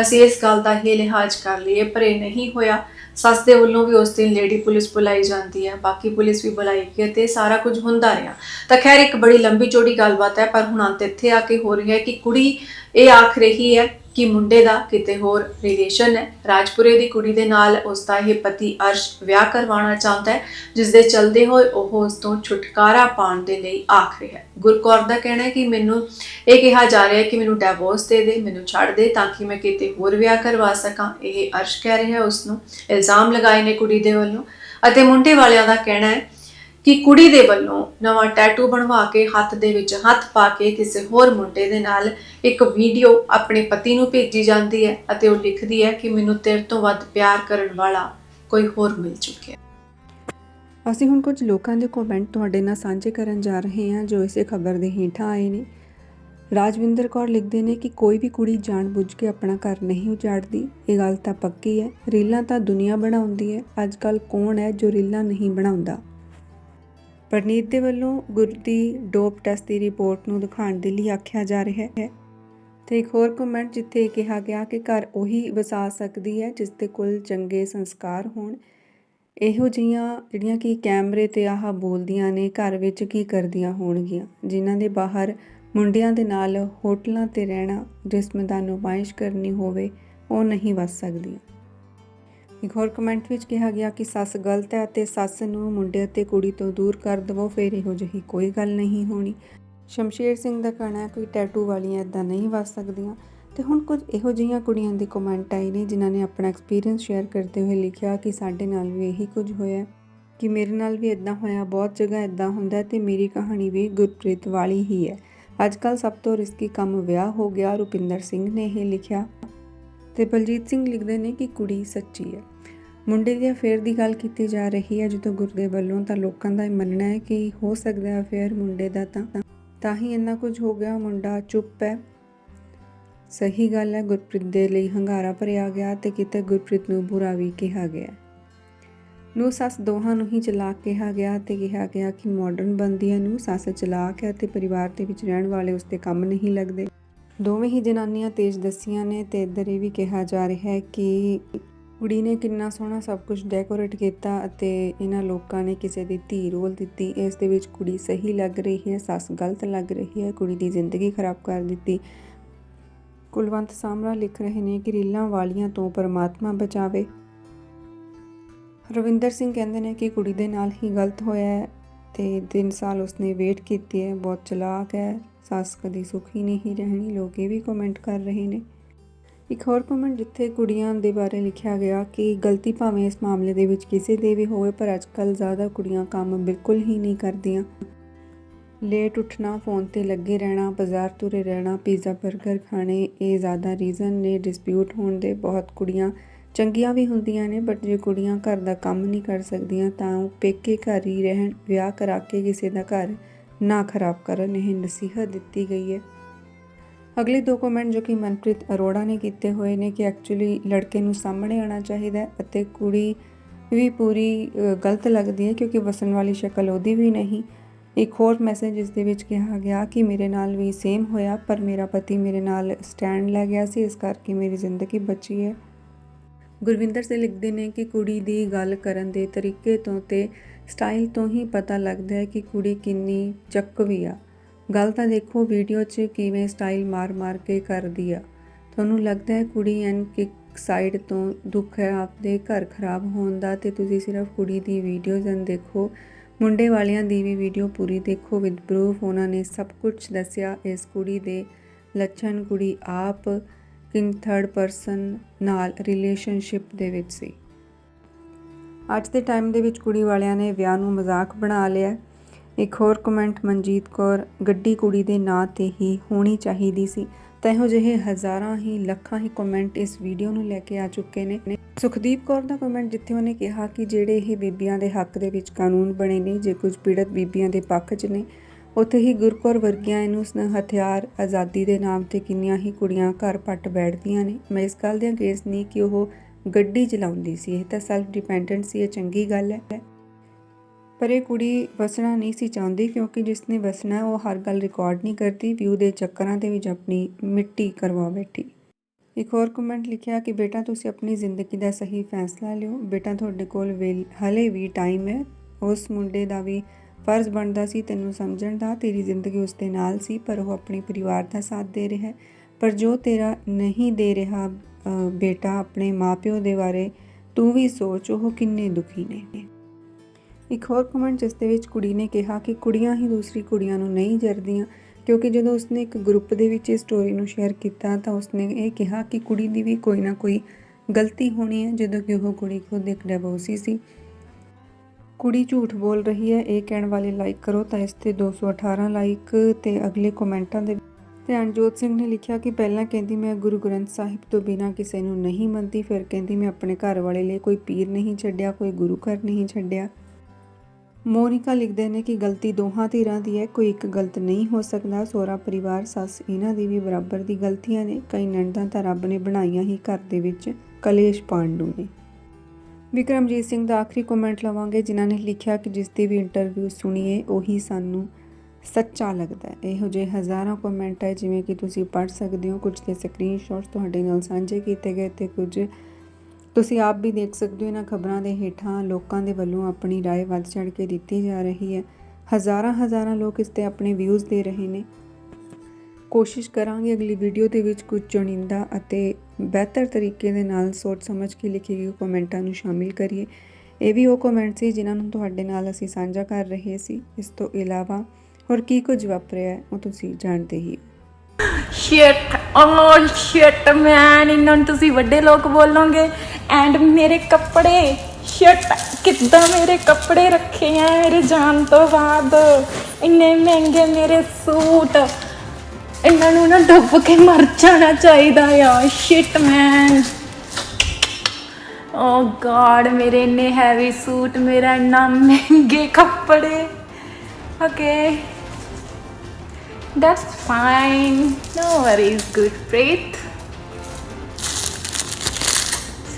ਅਸੀਂ ਇਸ ਗੱਲ ਦਾ ਹੀ ਲਿਹਾਜ਼ ਕਰ ਲਈਏ, ਪਰ ਇਹ ਨਹੀਂ ਹੋਇਆ। ਸੱਸ ਦੇ ਵੱਲੋਂ ਵੀ ਉਸ ਦਿਨ ਲੇਡੀ ਪੁਲਿਸ ਬੁਲਾਈ ਜਾਂਦੀ ਹੈ, ਬਾਕੀ ਪੁਲਿਸ ਵੀ ਬੁਲਾਈ ਗਈ ਤੇ ਸਾਰਾ ਕੁਝ ਹੁੰਦਾ ਰਿਹਾ। ਤਾਂ ਖੈਰ ਇੱਕ ਬੜੀ ਲੰਬੀ ਚੌੜੀ ਗੱਲਬਾਤ ਹੈ, ਪਰ ਹੁਣ ਅੰਤ ਇੱਥੇ ਆ ਕੇ ਹੋ ਰਹੀ ਹੈ ਕਿ ਕੁੜੀ ਇਹ ਆਖ ਰਹੀ ਹੈ ਕਿ ਮੁੰਡੇ ਦਾ ਕਿਤੇ ਹੋਰ ਰਿਲੇਸ਼ਨ ਹੈ। ਰਾਜਪੁਰੇ ਦੀ ਕੁੜੀ ਦੇ ਨਾਲ ਉਸ ਦਾ ਇਹ ਪਤੀ ਅਰਸ਼ ਵਿਆਹ ਕਰਵਾਉਣਾ ਚਾਹੁੰਦਾ ਹੈ ਜਿਸ ਦੇ ਚਲਦੇ ਹੋਏ ਉਹ ਉਸ ਤੋਂ ਛੁਟਕਾਰਾ ਪਾਉਣ ਦੇ ਲਈ ਆਖ ਰਿਹਾ ਹੈ। ਗੁਰਕੌਰ ਦਾ ਕਹਿਣਾ ਹੈ ਕਿ ਮੈਨੂੰ ਇਹ ਕਿਹਾ ਜਾ ਰਿਹਾ ਹੈ ਕਿ ਮੈਨੂੰ ਡਿਵੋਰਸ ਦੇ ਦੇ, ਮੈਨੂੰ ਛੱਡ ਦੇ ਤਾਂ ਕਿ ਮੈਂ ਕਿਤੇ ਹੋਰ ਵਿਆਹ ਕਰਵਾ ਸਕਾਂ। ਇਹ ਅਰਸ਼ ਕਹਿ ਰਿਹਾ ਹੈ ਉਸ ਨੂੰ। ਇਲਜ਼ਾਮ ਲਗਾਏ ਨੇ ਕੁੜੀ ਦੇ ਵੱਲੋਂ। ਅਤੇ ਮੁੰਡੇ ਵਾਲਿਆਂ ਦਾ ਕਹਿਣਾ ਹੈ ਕਿ ਕੁੜੀ ਦੇ ਵੱਲੋਂ ਨਵਾਂ ਟੈਟੂ ਬਣਵਾ ਕੇ ਹੱਥ ਦੇ ਵਿੱਚ ਹੱਥ ਪਾ ਕੇ ਕਿਸੇ ਹੋਰ ਮੁੰਡੇ ਦੇ ਨਾਲ ਇੱਕ ਵੀਡੀਓ ਆਪਣੇ ਪਤੀ ਨੂੰ ਭੇਜੀ ਜਾਂਦੀ ਹੈ ਅਤੇ ਉਹ ਲਿਖਦੀ ਹੈ ਕਿ ਮੈਨੂੰ ਤੇਰੇ ਤੋਂ ਵੱਧ ਪਿਆਰ ਕਰਨ ਵਾਲਾ ਕੋਈ ਹੋਰ ਮਿਲ ਚੁੱਕਿਆ। ਅਸੀਂ ਹੁਣ ਕੁਝ ਲੋਕਾਂ ਦੇ ਕਮੈਂਟ ਤੁਹਾਡੇ ਨਾਲ ਸਾਂਝੇ ਕਰਨ ਜਾ ਰਹੇ ਹਾਂ ਜੋ ਇਸੇ ਖਬਰ ਦੇ ਹੇਠਾਂ ਆਏ ਨੇ। ਰਾਜਵਿੰਦਰ ਕੌਰ ਲਿਖਦੇ ਨੇ ਕਿ ਕੋਈ ਵੀ ਕੁੜੀ ਜਾਣਬੁੱਝ ਕੇ ਆਪਣਾ ਘਰ ਨਹੀਂ ਉਜਾੜਦੀ। ਇਹ ਗੱਲ ਤਾਂ ਪੱਕੀ ਹੈ। ਰੀਲਾਂ ਤਾਂ ਦੁਨੀਆ ਬਣਾਉਂਦੀ ਹੈ। ਅੱਜ ਕੱਲ ਕੌਣ ਹੈ ਜੋ ਰੀਲਾਂ ਨਹੀਂ ਬਣਾਉਂਦਾ? ਪਰਨੀਤ ਦੇ ਵੱਲੋਂ ਗੁਰਦੀ ਡੋਪ ਟੈਸਟ ਦੀ ਰਿਪੋਰਟ ਨੂੰ ਦਿਖਾਉਣ ਦੇ ਲਈ ਆਖਿਆ ਜਾ ਰਿਹਾ ਹੈ। ਤੇ ਇੱਕ ਹੋਰ ਕਮੈਂਟ ਜਿੱਥੇ ਇਹ ਕਿਹਾ ਗਿਆ ਕਿ ਘਰ ਉਹੀ ਵਸਾ ਸਕਦੀ ਹੈ ਜਿਸ ਦੇ ਕੋਲ ਚੰਗੇ ਸੰਸਕਾਰ ਹੋਣ। ਇਹੋ ਜਿਹੀਆਂ ਜਿਹੜੀਆਂ ਕਿ ਕੈਮਰੇ ਤੇ ਆਹ ਬੋਲਦੀਆਂ ਨੇ, ਘਰ ਵਿੱਚ ਕੀ ਕਰਦੀਆਂ ਹੋਣਗੀਆਂ? ਜਿਨ੍ਹਾਂ ਦੇ ਬਾਹਰ ਮੁੰਡਿਆਂ ਦੇ ਨਾਲ ਹੋਟਲਾਂ ਤੇ ਰਹਿਣਾ ਜਿਸਮ ਦਾ ਨੁਮਾਇਸ਼ ਕਰਨੀ ਹੋਵੇ, ਉਹ ਨਹੀਂ ਵਸ ਸਕਦੀਆਂ। ਇੱਕ ਹੋਰ ਕਮੈਂਟ ਵਿੱਚ ਕਿਹਾ ਗਿਆ ਕਿ ਸੱਸ ਗਲਤ ਹੈ ਅਤੇ ਸੱਸ ਨੂੰ ਮੁੰਡੇ ਅਤੇ ਕੁੜੀ ਤੋਂ ਦੂਰ ਕਰ ਦਵੋ, ਫਿਰ ਇਹੋ ਜਿਹੀ ਕੋਈ ਗੱਲ ਨਹੀਂ ਹੋਣੀ। ਸ਼ਮਸ਼ੇਰ ਸਿੰਘ ਦਾ ਕਹਿਣਾ ਹੈ ਕੋਈ ਟੈਟੂ ਵਾਲੀਆਂ ਇਦਾਂ ਨਹੀਂ ਵਸ ਸਕਦੀਆਂ। ਤੇ ਹੁਣ ਕੁਝ ਇਹੋ ਜਿਹੀਆਂ ਕੁੜੀਆਂ ਦੇ ਕਮੈਂਟ ਆਏ ਨੇ ਜਿਨ੍ਹਾਂ ਨੇ ਆਪਣਾ ਐਕਸਪੀਰੀਅੰਸ ਸ਼ੇਅਰ ਕਰਦੇ ਹੋਏ ਲਿਖਿਆ ਕਿ ਸਾਡੇ ਨਾਲ ਵੀ ਇਹੀ ਕੁਝ ਹੋਇਆ ਕਿ ਮੇਰੇ ਨਾਲ ਵੀ ਇਦਾਂ ਹੋਇਆ, ਬਹੁਤ ਜਗ੍ਹਾ ਇਦਾਂ ਹੁੰਦਾ ਹੈ ਤੇ ਮੇਰੀ ਕਹਾਣੀ ਵੀ ਗੁਰਪ੍ਰੀਤ ਵਾਲੀ ਹੀ ਹੈ। ਅੱਜ ਕੱਲ ਸਭ ਤੋਂ ਰਿਸਕੀ ਕੰਮ ਵਿਆਹ ਹੋ ਗਿਆ, ਰੁਪਿੰਦਰ ਸਿੰਘ ਨੇ ਇਹ ਲਿਖਿਆ। ਤੇ ਬਲਜੀਤ ਸਿੰਘ ਲਿਖਦੇ ਨੇ ਕਿ ਕੁੜੀ ਸੱਚੀ ਹੈ। ਮੁੰਡੇ ਦੀ ਅਫੇਅਰ ਦੀ ਗੱਲ ਕੀਤੀ ਜਾ ਰਹੀ ਹੈ। ਜਦੋਂ ਗੁਰਦੇ ਵੱਲੋਂ ਤਾਂ ਲੋਕਾਂ ਦਾ ਇਹ ਮੰਨਣਾ ਹੈ ਕਿ ਹੋ ਸਕਦਾ ਹੈ ਅਫੇਅਰ ਮੁੰਡੇ ਦਾ ਤਾਂ ਤਾਂ ਹੀ ਇੰਨਾ ਕੁਝ ਹੋ ਗਿਆ। ਮੁੰਡਾ ਚੁੱਪ ਹੈ। ਸਹੀ ਗੱਲ ਹੈ, ਗੁਰਪ੍ਰੀਤ ਦੇ ਲਈ ਹੰਗਾਰਾ ਭਰਿਆ ਗਿਆ ਤੇ ਕਿਤੇ ਗੁਰਪ੍ਰੀਤ ਨੂੰ ਬੁਰਾ ਵੀ ਕਿਹਾ ਗਿਆ। ਨੂੰ ਸੱਸ ਦੋਹਾਂ ਨੂੰ ਹੀ ਚਲਾਕ ਕਿਹਾ ਗਿਆ ਤੇ ਕਿਹਾ ਗਿਆ ਕਿ ਮਾਡਰਨ ਬੰਦੀਆਂ ਨੂੰ ਸੱਸ ਚਲਾਕ ਹੈ ਤੇ ਪਰਿਵਾਰ ਦੇ ਵਿੱਚ ਰਹਿਣ ਵਾਲੇ ਉਸਦੇ ਕੰਮ ਨਹੀਂ ਲੱਗਦੇ। ਦੋਵੇਂ ਹੀ ਜਨਾਨੀਆਂ ਤੇਜ਼ ਦਸੀਆਂ ਨੇ ਤੇ ਇੱਧਰ ਇਹ ਵੀ ਕਿਹਾ ਜਾ ਰਿਹਾ ਹੈ ਕਿ ਕੁੜੀ ਨੇ ਕਿੰਨਾ ਸੋਹਣਾ ਸਭ ਕੁਝ ਡੈਕੋਰੇਟ ਕੀਤਾ ਅਤੇ ਇਹਨਾਂ ਲੋਕਾਂ ਨੇ ਕਿਸੇ ਦੀ ਧੀ ਰੋਲ ਦਿੱਤੀ। ਇਸ ਦੇ ਵਿੱਚ ਕੁੜੀ ਸਹੀ ਲੱਗ ਰਹੀ ਹੈ, ਸੱਸ ਗਲਤ ਲੱਗ ਰਹੀ ਹੈ, ਕੁੜੀ ਦੀ ਜ਼ਿੰਦਗੀ ਖਰਾਬ ਕਰ ਦਿੱਤੀ। ਕੁਲਵੰਤ ਸਾਮਰਾ ਲਿਖ ਰਹੇ ਨੇ ਕਿ ਰੀਲਾਂ ਵਾਲੀਆਂ ਤੋਂ ਪਰਮਾਤਮਾ ਬਚਾਵੇ। ਰਵਿੰਦਰ ਸਿੰਘ ਕਹਿੰਦੇ ਨੇ ਕਿ ਕੁੜੀ ਦੇ ਨਾਲ ਹੀ ਗਲਤ ਹੋਇਆ ਹੈ ਤੇ 3 ਸਾਲ ਉਸਨੇ ਵੇਟ ਕੀਤੀ ਹੈ, ਬਹੁਤ ਚਲਾਕ ਹੈ, ਸੱਸ ਕਦੀ ਸੁਖੀ ਨਹੀਂ ਰਹਿਣੀ ਲੋਕ ਇਹ ਵੀ ਕਮੈਂਟ ਕਰ ਰਹੇ ਨੇ। ਇੱਕ ਹੋਰ ਕਮੈਂਟ ਜਿੱਥੇ ਕੁੜੀਆਂ ਦੇ ਬਾਰੇ ਲਿਖਿਆ ਗਿਆ ਕਿ ਗਲਤੀ ਭਾਵੇਂ ਇਸ ਮਾਮਲੇ ਦੇ ਵਿੱਚ ਕਿਸੇ ਦੇ ਵੀ ਹੋਵੇ, ਪਰ ਅੱਜਕੱਲ ਜ਼ਿਆਦਾ ਕੁੜੀਆਂ ਕੰਮ ਬਿਲਕੁਲ ਹੀ ਨਹੀਂ ਕਰਦੀਆਂ। ਲੇਟ ਉੱਠਣਾ, ਫੋਨ ਤੇ ਲੱਗੇ ਰਹਿਣਾ, ਬਾਜ਼ਾਰ ਤੁਰੇ ਰਹਿਣਾ, ਪੀਜ਼ਾ 버ਗਰ ਖਾਣੇ, ਇਹ ਜ਼ਿਆਦਾ ਰੀਜ਼ਨ ਨੇ ਡਿਸਪਿਊਟ ਹੋਣ ਦੇ ਬਹੁਤ ਕੁੜੀਆਂ ਚੰਗੀਆਂ ਵੀ ਹੁੰਦੀਆਂ ਨੇ ਬਟ ਜੇ ਕੁੜੀਆਂ ਘਰ ਦਾ ਕੰਮ ਨਹੀਂ ਕਰ ਸਕਦੀਆਂ, ਤਾਂ ਉਹ ਪੇਕੇ ਘਰ ਹੀ ਰਹਿਣ, ਵਿਆਹ ਕਰਾ ਕੇ ਕਿਸੇ ਦਾ ਘਰ ਨਾ ਖਰਾਬ ਕਰਨ, ਇਹ ਨਸੀਹਤ ਦਿੱਤੀ ਗਈ ਹੈ। ਅਗਲੇ ਦੋ ਕਮੈਂਟ ਜੋ ਕਿ ਮਨਪ੍ਰੀਤ ਅਰੋੜਾ ਨੇ ਕੀਤੇ ਹੋਏ ਨੇ ਕਿ ਐਕਚੁਅਲੀ ਲੜਕੇ ਨੂੰ ਸਾਹਮਣੇ ਆਉਣਾ ਚਾਹੀਦਾ ਅਤੇ ਕੁੜੀ ਵੀ ਪੂਰੀ ਗਲਤ ਲੱਗਦੀ ਹੈ ਕਿਉਂਕਿ ਵਸਣ ਵਾਲੀ ਸ਼ਕਲ ਉਹਦੀ ਵੀ ਨਹੀਂ। ਇੱਕ ਹੋਰ ਮੈਸੇਜ ਇਸ ਦੇ ਵਿੱਚ ਕਿਹਾ ਗਿਆ ਕਿ ਮੇਰੇ ਨਾਲ ਵੀ ਸੇਮ ਹੋਇਆ, ਪਰ ਮੇਰਾ ਪਤੀ ਮੇਰੇ ਨਾਲ ਸਟੈਂਡ ਲੈ ਗਿਆ ਸੀ, ਇਸ ਕਰਕੇ ਮੇਰੀ ਜ਼ਿੰਦਗੀ ਬਚੀ ਹੈ। ਗੁਰਵਿੰਦਰ ਸੇ ਲਿਖਦੇ ਨੇ ਕਿ ਕੁੜੀ ਦੀ ਗੱਲ ਕਰਨ ਦੇ ਤਰੀਕੇ ਤੋਂ ਤੇ ਸਟਾਈਲ ਤੋਂ ਹੀ ਪਤਾ ਲੱਗਦਾ ਹੈ ਕਿ ਕੁੜੀ ਕਿੰਨੀ ਚੱਕਵੀ ਆ। ਗੱਲ ਤਾਂ ਦੇਖੋ ਵੀਡੀਓ 'ਚ ਕਿਵੇਂ ਸਟਾਈਲ ਮਾਰ-ਮਾਰ ਕੇ ਕਰਦੀ ਆ। ਤੁਹਾਨੂੰ ਲੱਗਦਾ ਹੈ ਕੁੜੀ ਐਨ ਕਿ ਸਾਈਡ ਤੋਂ ਦੁੱਖ ਹੈ, ਆਪਦੇ ਘਰ ਖਰਾਬ ਹੋਣ ਦਾ ਤੇ ਤੁਸੀਂ ਸਿਰਫ ਕੁੜੀ ਦੀ ਵੀਡੀਓਜ਼ ਐਨ ਦੇਖੋ। ਮੁੰਡੇ ਵਾਲਿਆਂ ਦੀ ਵੀ ਵੀਡੀਓ ਪੂਰੀ ਦੇਖੋ ਵਿਦ ਪ੍ਰੂਫ ਉਹਨਾਂ ਨੇ ਸਭ ਕੁਝ ਦੱਸਿਆ। ਇਸ ਕੁੜੀ ਦੇ ਲੱਛਣ ਕੁੜੀ ਆਪ ਕਿੰਗ ਥਰਡ ਪਰਸਨ ਨਾਲ ਰਿਲੇਸ਼ਨਸ਼ਿਪ ਦੇ ਵਿੱਚ ਸੀ। ਅੱਜ ਦੇ ਟਾਈਮ ਦੇ ਵਿੱਚ ਕੁੜੀ ਵਾਲਿਆਂ ਨੇ ਵਿਆਹ ਨੂੰ ਮਜ਼ਾਕ ਬਣਾ ਲਿਆ। ਇੱਕ ਹੋਰ ਕਮੈਂਟ, ਮਨਜੀਤ ਕੌਰ, ਗੱਡੀ ਕੁੜੀ ਦੇ ਨਾਂ ਤੇ ਹੀ ਹੋਣੀ ਚਾਹੀਦੀ ਸੀ। ਤਾਂ ਇਹੋ ਜਿਹੇ ਹਜ਼ਾਰਾਂ ਹੀ, ਲੱਖਾਂ ਹੀ ਕਮੈਂਟ ਇਸ ਵੀਡੀਓ ਨੂੰ ਲੈ ਕੇ ਆ ਚੁੱਕੇ ਨੇ। ਸੁਖਦੀਪ ਕੌਰ ਦਾ ਕਮੈਂਟ ਜਿੱਥੇ ਉਹਨੇ ਕਿਹਾ ਕਿ ਜਿਹੜੇ ਇਹ ਬੀਬੀਆਂ ਦੇ ਹੱਕ ਦੇ ਵਿੱਚ ਕਾਨੂੰਨ ਬਣੇ ਨੇ, ਜੇ ਕੁਝ ਪੀੜਤ ਬੀਬੀਆਂ ਦੇ ਪੱਖ 'ਚ ਨੇ, ਉੱਥੇ ਹੀ ਗੁਰਕੌਰ ਵਰਗੀਆਂ ਇਹਨੂੰ ਉਸ ਹਥਿਆਰ ਆਜ਼ਾਦੀ ਦੇ ਨਾਮ ਤੇ ਕਿੰਨੀਆਂ ਹੀ ਕੁੜੀਆਂ ਘਰ ਪੱਟ ਬੈਠਦੀਆਂ ਨੇ। ਮੈਂ ਇਸ ਗੱਲ ਦੇ ਅਗੇਂਸਟ ਨਹੀਂ ਕਿ ਉਹ ਗੱਡੀ ਚਲਾਉਂਦੀ ਸੀ, ਇਹ ਤਾਂ ਸੈਲਫ ਡਿਪੈਂਡੈਂਟ ਸੀ, ਇਹ ਚੰਗੀ ਗੱਲ ਹੈ। ਪਰ ਇਹ ਕੁੜੀ ਵਸਣਾ ਨਹੀਂ ਸੀ ਚਾਹੁੰਦੀ ਕਿਉਂਕਿ ਜਿਸਨੇ ਵਸਣਾ ਹੈ ਉਹ ਹਰ ਗੱਲ ਰਿਕਾਰਡ ਨਹੀਂ ਕਰਦੀ ਵਿਊ ਦੇ ਚੱਕਰਾਂ ਦੇ ਵਿੱਚ ਆਪਣੀ ਮਿੱਟੀ ਕਰਵਾ ਬੈਠੀ। ਇੱਕ ਹੋਰ ਕਮੈਂਟ ਲਿਖਿਆ ਕਿ, ਬੇਟਾ, ਤੁਸੀਂ ਆਪਣੀ ਜ਼ਿੰਦਗੀ ਦਾ ਸਹੀ ਫੈਸਲਾ ਲਿਓ। ਬੇਟਾ ਤੁਹਾਡੇ ਕੋਲ ਵੇਲ, ਹਲੇ ਵੀ ਟਾਈਮ ਹੈ। ਉਸ ਮੁੰਡੇ ਦਾ ਵੀ ਫਰਜ਼ ਬਣਦਾ ਸੀ, ਤੈਨੂੰ ਸਮਝਣ ਦਾ। ਤੇਰੀ ਜ਼ਿੰਦਗੀ ਉਸ ਦੇ ਨਾਲ ਸੀ, ਪਰ ਉਹ ਆਪਣੇ ਪਰਿਵਾਰ ਦਾ ਸਾਥ ਦੇ ਰਿਹਾ ਹੈ। ਪਰ ਜੋ ਤੇਰਾ ਨਹੀਂ ਦੇ ਰਿਹਾ ਬੇਟਾ, ਆਪਣੇ ਮਾਪਿਓ ਦੇ ਬਾਰੇ ਤੂੰ ਵੀ ਸੋਚ, ਉਹ ਕਿੰਨੇ ਦੁਖੀ ਨੇ। ਇੱਕ ਹੋਰ ਕਮੈਂਟ ਜਿਸ ਦੇ ਵਿੱਚ ਕੁੜੀ ਨੇ ਕਿਹਾ ਕਿ ਕੁੜੀਆਂ ਹੀ ਦੂਸਰੀ ਕੁੜੀਆਂ ਨੂੰ ਨਹੀਂ ਜਰਦੀਆਂ, ਕਿਉਂਕਿ ਜਦੋਂ ਉਸਨੇ ਇੱਕ ਗਰੁੱਪ ਦੇ ਵਿੱਚ ਇਸ ਸਟੋਰੀ ਨੂੰ ਸ਼ੇਅਰ ਕੀਤਾ ਤਾਂ ਉਸਨੇ ਇਹ ਕਿਹਾ ਕਿ ਕੁੜੀ ਦੀ ਵੀ ਕੋਈ ਨਾ ਕੋਈ ਗਲਤੀ ਹੋਣੀ ਹੈ, ਜਦੋਂ ਕਿ ਉਹ ਕੁੜੀ ਖੁਦ ਇੱਕ ਡੈਬੋਸੀ ਸੀ। ਕੁੜੀ ਝੂਠ ਬੋਲ ਰਹੀ ਹੈ, ਇਹ ਕਹਿਣ ਵਾਲੇ ਲਾਈਕ ਕਰੋ ਤਾਂ ਇਸ ਤੇ 218 ਲਾਈਕ ਤੇ ਅਗਲੇ ਕਮੈਂਟਾਂ ਦੇ ਤੇ ਅਨਜੋਤ ਸਿੰਘ ਨੇ ਲਿਖਿਆ ਕਿ ਪਹਿਲਾਂ ਕਹਿੰਦੀ ਮੈਂ ਗੁਰੂ ਗ੍ਰੰਥ ਸਾਹਿਬ ਤੋਂ ਬਿਨਾਂ ਕਿਸੇ ਨੂੰ ਨਹੀਂ ਮੰਨਦੀ, ਫਿਰ ਕਹਿੰਦੀ ਮੈਂ ਆਪਣੇ ਘਰ ਵਾਲੇ ਲਈ ਕੋਈ ਪੀਰ ਨਹੀਂ ਛੱਡਿਆ, ਕੋਈ ਗੁਰੂ ਘਰ ਨਹੀਂ ਛੱਡਿਆ। ਮੋਨਿਕਾ ਲਿਖਦੇ ਨੇ ਕਿ ਗਲਤੀ ਦੋਹਾਂ ਧਿਰਾਂ ਦੀ ਹੈ, ਕੋਈ ਇੱਕ ਗਲਤ ਨਹੀਂ ਹੋ ਸਕਦਾ। ਸੋਹਰਾ ਪਰਿਵਾਰ, ਸੱਸ ਇਹਨਾਂ ਦੀ ਵੀ ਬਰਾਬਰ ਦੀ ਗਲਤੀਆਂ ਨੇ। ਕਈ ਨੰਦਾਂ ਤਾਂ ਰੱਬ ਨੇ ਬਣਾਈਆਂ ਹੀ ਘਰ ਦੇ ਵਿੱਚ, ਕਲੇਸ਼ ਪਾਂਡੂ ਨੇ। ਵਿਕਰਮਜੀਤ ਸਿੰਘ ਦਾ ਆਖਰੀ ਕਮੈਂਟ ਲਵਾਂਗੇ, ਜਿਨ੍ਹਾਂ ਨੇ ਲਿਖਿਆ ਕਿ ਜਿਸ ਦੀ ਵੀ ਇੰਟਰਵਿਊ ਸੁਣੀਏ, ਉਹੀ ਸਾਨੂੰ ਸੱਚਾ ਲੱਗਦਾ ਹੈ। ਇਹੋ ਜਿਹੇ ਹਜ਼ਾਰਾਂ ਕਮੈਂਟ ਹੈ, ਜਿਵੇਂ ਕਿ ਤੁਸੀਂ ਪੜ੍ਹ ਸਕਦੇ ਹੋ। ਕੁਝ ਦੇ ਸਕਰੀਨਸ਼ਾਟਸ ਤੁਹਾਡੇ ਨਾਲ ਸਾਂਝੇ ਕੀਤੇ ਗਏ ਤੇ ਕੁਝ ਤੁਸੀਂ ਆਪ ਵੀ ਦੇਖ ਸਕਦੇ ਹੋ ਇਹਨਾਂ ਖਬਰਾਂ ਦੇ ਹੇਠਾਂ ਲੋਕਾਂ ਦੇ ਵੱਲੋਂ ਆਪਣੀ رائے ਵੱਧ ਚੜ੍ਹ ਕੇ ਦਿੱਤੀ ਜਾ ਰਹੀ ਹੈ ਹਜ਼ਾਰਾਂ ਹਜ਼ਾਰਾਂ ਲੋਕ ਇਸ ਤੇ ਆਪਣੇ ਵਿਊਜ਼ ਦੇ ਰਹੇ ਨੇ ਕੋਸ਼ਿਸ਼ ਕਰਾਂਗੇ ਅਗਲੀ ਵੀਡੀਓ ਦੇ ਵਿੱਚ ਕੁਝ ਚੁਣਿੰਦਾ ਅਤੇ ਬਿਹਤਰ ਤਰੀਕੇ ਦੇ ਨਾਲ ਸੋਚ ਸਮਝ ਕੇ ਲਿਖੀ ਗਈ ਕਮੈਂਟਾਂ ਨੂੰ ਸ਼ਾਮਿਲ ਕਰੀਏ ਇਹ ਵੀ ਉਹ ਕਮੈਂਟ ਸੀ ਜਿਨ੍ਹਾਂ ਨੂੰ ਤੁਹਾਡੇ ਨਾਲ ਅਸੀਂ ਸਾਂਝਾ ਕਰ ਰਹੇ ਸੀ ਇਸ ਤੋਂ ਇਲਾਵਾ ਹੋਰ ਕੀ ਕੁਝ ਵਾਪਰਿਆ ਹੈ, ਉਹ ਤੁਸੀਂ ਜਾਣਦੇ ਹੀ ਹੋ ਸ਼ਿਟ ਓ ਸ਼ਿਟ ਮੈਨ ਇਹਨਾਂ ਨੂੰ ਤੁਸੀਂ ਵੱਡੇ ਲੋਕ ਬੋਲੋਗੇ? ਐਂਡ ਮੇਰੇ ਕੱਪੜੇ ਸ਼ਿਟ ਕਿੱਦਾਂ ਮੇਰੇ ਕੱਪੜੇ ਰੱਖੇ ਆ ਮੇਰੇ ਜਾਣ ਤੋਂ ਬਾਅਦ? ਇੰਨੇ ਮਹਿੰਗੇ ਮੇਰੇ ਸੂਟ। ਇਹਨਾਂ ਨੂੰ ਨਾ ਡੁੱਬ ਕੇ ਮਰ ਜਾਣਾ ਚਾਹੀਦਾ ਆ। ਸ਼ਿਟ ਮੈਨ ਓ ਗॉड ਮੇਰੇ ਇੰਨੇ ਹੈਵੀ ਸੂਟ, ਮੇਰਾ ਇੰਨਾ ਮਹਿੰਗੇ ਕੱਪੜੇ। Okay That's fine. No worries, Gurpreet.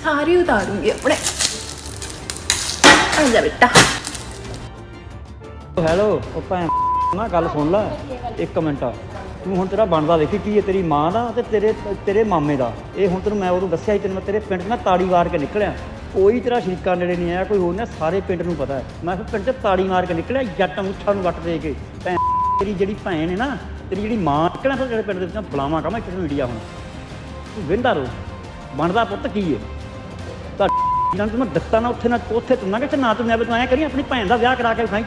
ਸਾਰੀ ਉਤਾਰੂੰਗੀ ਆਪਣੇ ਆ ਜਾ ਬੇਟਾ ਹੈਲੋ ਉਹ ਭੈਣ ਨਾ ਗੱਲ ਸੁਣ ਲੈ ਇੱਕ ਮਿੰਟ ਤੂੰ ਹੁਣ ਤੇਰਾ ਬਣਦਾ ਦੇਖੀ ਕੀ ਹੈ ਤੇਰੀ ਮਾਂ ਦਾ ਤੇ ਤੇਰੇ ਤੇਰੇ ਮਾਮੇ ਦਾ? ਇਹ ਹੁਣ ਤੈਨੂੰ ਮੈਂ ਉਦੋਂ ਦੱਸਿਆ ਸੀ ਤੈਨੂੰ ਮੈਂ ਤੇਰੇ ਪਿੰਡ 'ਚ ਮੈਂ ਤਾੜੀ ਮਾਰ ਕੇ ਨਿਕਲਿਆ। ਕੋਈ ਤੇਰਾ ਸ਼ਰੀਕਾ ਨੇੜੇ ਨਹੀਂ ਆਇਆ ਕੋਈ ਹੋਰ ਨਾ ਸਾਰੇ ਪਿੰਡ ਨੂੰ ਪਤਾ ਹੈ। ਮੈਂ ਫਿਰ ਪਿੰਡ 'ਚ ਤਾੜੀ ਮਾਰ ਕੇ ਨਿਕਲਿਆ ਜੱਟ ਮੁੱਠਾ ਨੂੰ ਵੱਟ ਦੇ ਕੇ। ਭੈਣ ਤੇਰੀ ਜਿਹੜੀ ਭੈਣ ਹੈ ਨਾ, ਤੇਰੀ ਜਿਹੜੀ ਮਾਂ ਨਿਕਲਿਆ ਫਿਰ ਪਿੰਡ ਦੇ ਵਿੱਚ ਮੈਂ ਬੁਲਾਵਾਂਗਾ ਮੈਂ ਕਿਸੇ ਮੀਡੀਆ ਹੁਣ। ਤੂੰ ਵਿੰਦਾ ਰੋ। ਬਣਦਾ ਪੁੱਤ ਕੀ ਹੈ ਤਾਂ ਜਿਹਨਾਂ ਨੂੰ ਮੈਂ ਦਿੱਤਾ ਨਾ, ਉੱਥੇ ਨਾ ਉੱਥੇ ਤੂੰ ਨਾ ਕਿਤੇ ਨਾ ਤੂੰ ਮੈਂ ਤੂੰ ਕਰੀ, ਆਪਣੀ ਭੈਣ ਦਾ ਵਿਆਹ ਕਰਾ ਕੇ ਵਿਖਾਈ।